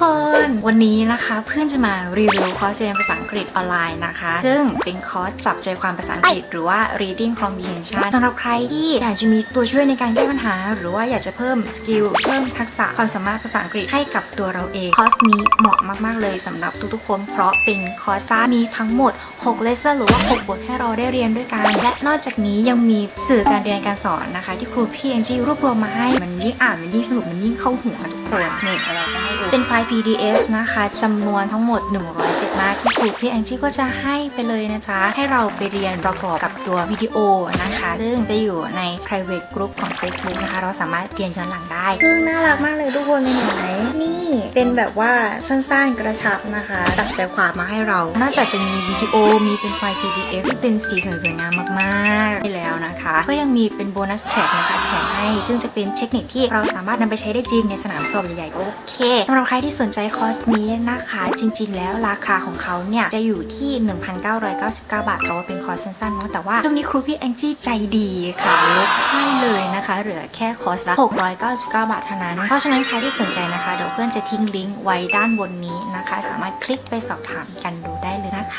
คน วันนี้นะคะเพื่อนจะมารีวิวคอร์สเรียนภาษาอังกฤษออนไลน์นะคะ ซึ่งเป็นคอร์สจับใจความภาษาอังกฤษหรือว่า reading comprehension สำหรับใครที่อยากจะมีตัวช่วยในการแก้ปัญหา หรือว่าอยากจะเพิ่มสกิลเพิ่มทักษะความสามารถภาษาอังกฤษให้กับตัวเราเอง คอร์สนี้เหมาะมาก ๆ เลยสำหรับทุกๆคน เพราะเป็นคอร์สซ่ามีทั้งหมด 6 เลเซอร์หรือว่า 6 บทให้เราได้เรียนด้วยกัน และนอกจากนี้ยังมีสื่อการเรียนการสอนนะคะ ที่ครูพี่แองจี้รวบรวมมาให้มันยิ่งอ่านมันยิ่งสนุกมันยิ่งเข้าหัวทุ กคนนี่เราจะให้ดูเป็นไฟล์ PDF นะคะจำนวนทั้งหมด 107หน้าที่ครูพี่แองจี้ก็จะให้ไปเลยนะจ๊ะ ให้เราไปเรียนประกอบกับตัววิดีโอนะคะ ซึ่งจะอยู่ใน private group ของ Facebook นะคะ เราสามารถเรียนย้อนหลังได้ ซึ่งน่ารักมากเลยทุกคนเห็นไหมนี่เป็นแบบว่าสั้นๆกระชับนะคะจับใจความมาให้เรานอกจากจะมีวิดีโอมีเป็นไฟล์ PDF ที่เป็นสีสันสวยงามมากๆที่แล้วนะคะ ก็ยังมีเป็นโบนัสแท็กนะคะแถมให้ซึ่งจะเป็นเทคนิคที่เราสามารถนำไปใช้ได้จริงในสนามสอบใหญ่ๆโอเคสำหรับใครที่สนใจคอร์สนี้นะคะ จริง ๆ แล้วราคาของเขาเนี่ย จะอยู่ที่ 1,999 บาทแต่ว่าเป็นคอร์สสั้นๆเนาะแต่ว่าช่วงนี้ครูพี่แองจี้ใจดีค่ะลดให้เลยนะคะ เหลือแค่คอร์สละ 699 บาทเท่านั้น เพราะฉะนั้นใครที่สนใจนะคะ เดี๋ยวเพื่อนจะทิ้งลิงก์ไว้ด้านบนนี้นะคะ สามารถคลิกไปสอบถามกันดูได้เลยนะคะ